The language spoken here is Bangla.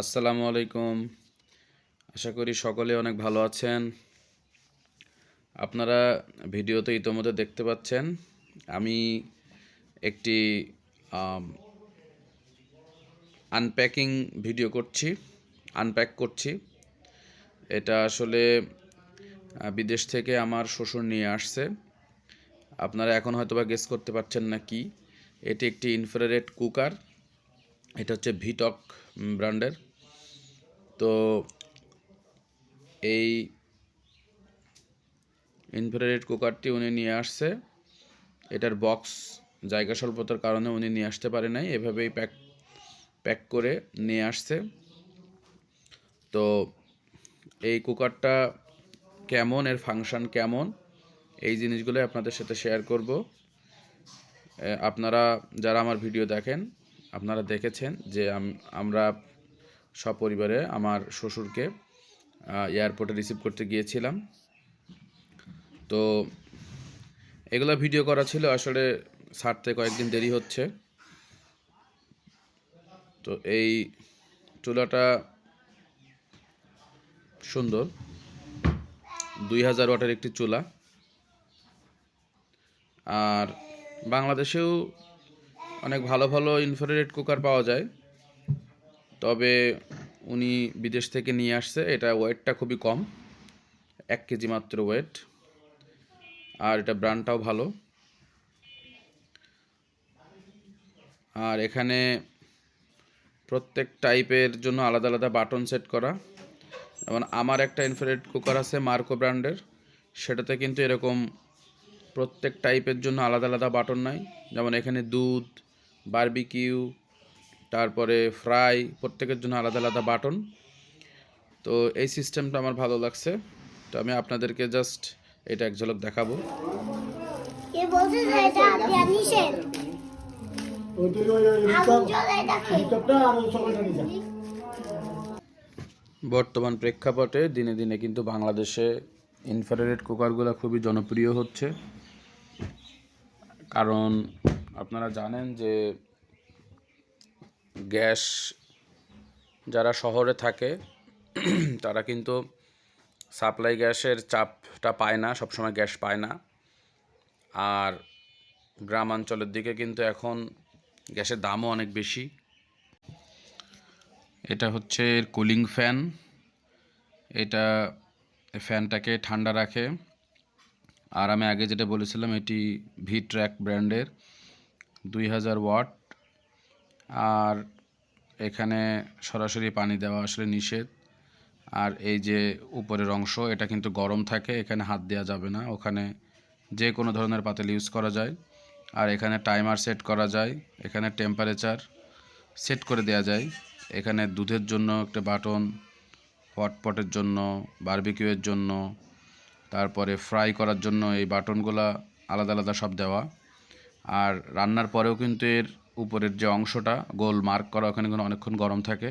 আসসালামু আলাইকুম। আশা করি সকলে অনেক ভালো আছেন। আপনারা ভিডিওতে ইতোমধ্যে দেখতে পাচ্ছেন, আমি একটি আনপ্যাকিং ভিডিও করছি আনপ্যাক করছি। এটা আসলে বিদেশ থেকে আমার শ্বশুর নিয়ে আসছে। আপনারা এখন হয়তো বা গেস করতে পারছেন না কি। এটি একটি ইনফ্রারেড কুকার এটা হচ্ছে ভিটক ব্র্যান্ডের। তো এই ইনফ্রারেড কুকারটি উনি নিয়ে আসছে। এটার বক্স জায়গা স্বল্পতার কারণে উনি নিয়ে আসতে পারে নাই। এভাবেই প্যাক প্যাক করে নিয়ে আসছে। তো এই কুকারটা কেমন, এর ফাংশন কেমন, এই জিনিসগুলো আপনাদের সাথে শেয়ার করব। আপনারা যারা আমার ভিডিও দেখেন আপনারা দেখেছেন যে আমরা সপরিবারে আমার শ্বশুরকে এয়ারপোর্টে রিসিভ করতে গিয়েছিলাম। তো এগুলো ভিডিও করা ছিল, আসলে ছাড়তে কয়েকদিন দেরি হচ্ছে। তো এই চুলাটা সুন্দর। দুই হাজার ওয়াটের একটি চুলা। আর বাংলাদেশেও অনেক ভালো ভালো ইনফ্রারেড কুকার পাওয়া যায়। তবে উনি বিদেশ থেকে নিয়ে আসছে, এটা ওয়েটটা খুবই কম, এক কেজি মাত্র ওয়েট আর এটা ব্র্যান্ডটাও ভালো। আর এখানে প্রত্যেক টাইপের জন্য আলাদা আলাদা বাটন সেট করা। যেমন আমার একটা ইনফ্রারেড কুকার আছে মার্কো ব্র্যান্ডের সেটাতে কিন্তু এরকম প্রত্যেক টাইপের জন্য আলাদা আলাদা বাটন নাই। যেমন এখানে দুধ বারবিকিউ তারপরে ফ্রাই প্রত্যেকের জন্য আলাদা আলাদা বাটন। তো এই সিস্টেমটা আমার ভালো লাগছে। তো আমি আপনাদেরকে জাস্ট এটা এক ঝলক দেখাবো। বর্তমান প্রেক্ষাপটে দিনে দিনে কিন্তু বাংলাদেশে ইনফ্রারেড কুকারগুলো খুবই জনপ্রিয় হচ্ছে। কারণ আপনারা জানেন যে গ্যাস যারা শহরে থাকে, তারা কিন্তু সাপ্লাই গ্যাসের চাপটা পায় না, সবসময় গ্যাস পায় না। আর গ্রামাঞ্চলের দিকে কিন্তু এখন গ্যাসের দামও অনেক বেশি। এটা হচ্ছে কুলিং ফ্যান। এটা ফ্যানটাকে ঠান্ডা রাখে। আর আমি আগে যেটা বলেছিলাম, এটি ভি ট্র্যাক ব্র্যান্ডের। দুই হাজার ওয়াট। আর এখানে সরাসরি পানি দেওয়া আসলে নিষেধ। আর এই যে উপরের অংশ, এটা কিন্তু গরম থাকে, এখানে হাত দেওয়া যাবে না। ওখানে যে কোনো ধরনের পাতিল ইউজ করা যায়। আর এখানে টাইমার সেট করা যায়, এখানে টেম্পারেচার সেট করে দেওয়া যায়। এখানে দুধের জন্য একটা বাটন, হটপটের জন্য, বারবিকিউয়ের জন্য, তারপরে ফ্রাই করার জন্য এই বাটনগুলা আলাদা আলাদা সব দেওয়া। আর রান্নার পরেও কিন্তু এর উপরের যে অংশটা, গোল মার্ক করা, ওখানে কিন্তু অনেকক্ষণ গরম থাকে।